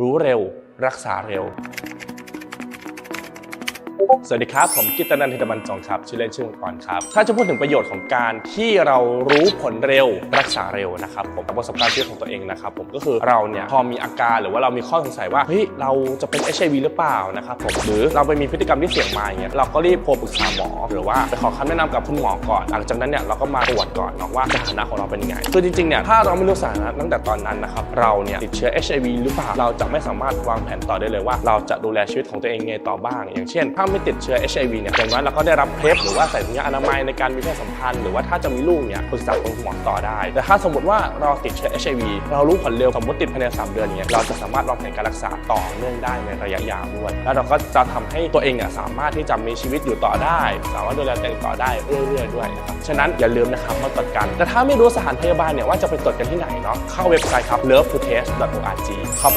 รู้เร็ว รักษาเร็ว สวัสดีครับ ผมกิตตินันทิตบรรจงครับ ชื่อเล่นชื่อมังกรครับ ถ้าจะพูดถึงประโยชน์ของการที่เรารู้ผลเร็วรักษาเร็วนะครับผมจากประสบการณ์ชีวิตของตัวเองนะครับผมก็คือเราเนี่ยพอมีอาการหรือว่าเรามีข้อสงสัยว่าเฮ้ยเราจะเป็น HIV หรือเปล่านะครับผมหรือเราไปมีพฤติกรรมที่เสี่ยงมาอย่างเงี้ยเราก็รีบโทรปรึกษาหมอ หรือว่าไปขอคำแนะนำกับคุณหมอก่อน หลังจากนั้นเนี่ยเราก็มาตรวจก่อนเนาะว่าสถานะของเราเป็นยังไงคือจริงๆเนี่ยถ้าเราไม่รู้สถานะตั้งแต่ตอนนั้นนะครับเราเนี่ยติดเชื้อ HIV หรือเปล่าเราจะไม่สามารถวางแผนต่อได้เลยว่า เราจะดูแลชีวิตของตัวเองไงต่อบ้าง อย่างเช่นถ้าไม่ติดเชื้อ HIV เนี่ยอย่างน้อยเราก็ได้รับเพลฟหรือว่าใส่ถุงยางอนามัยในการมีเพศสัมพันธ์หรือว่าถ้าจะมีลูกเนี่ยปรึกษาคุณหมอต่อได้ แต่ถ้าสมมติว่าเราติดเชื้อ HIV เรารู้ผลเร็วสมมติติดภายใน 3 เดือนเนี่ยเราจะสามารถวางแผนการรักษาต่อเนื่องได้ในระยะยาวด้วยแล้วเราก็จะทำให้ตัวเองเนี่ยสามารถที่จะมีชีวิตอยู่ต่อได้ สามารถดูแลตัวเองต่อได้เรื่อยๆด้วยนะครับฉะนั้นอย่าลืมนะครับมาตรวจกันแต่ถ้าไม่รู้สถานพยาบาลเนี่ยว่าจะไปตรวจกันที่ไหนเนาะเข้าเว็บไซต์ครับ love to test org เข้าไป